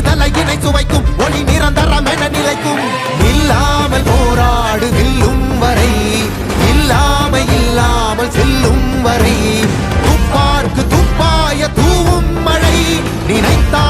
விடுதலையினை சுவைக்கும் ஒளி நிரந்தரம் என நிலைக்கும். இல்லாமல் போராடு நில்லும் வரை. இல்லாம இல்லாமல் செல்லும் வரை. துப்பார்க்கு துப்பாய தூவும் மழை. நினைத்தார்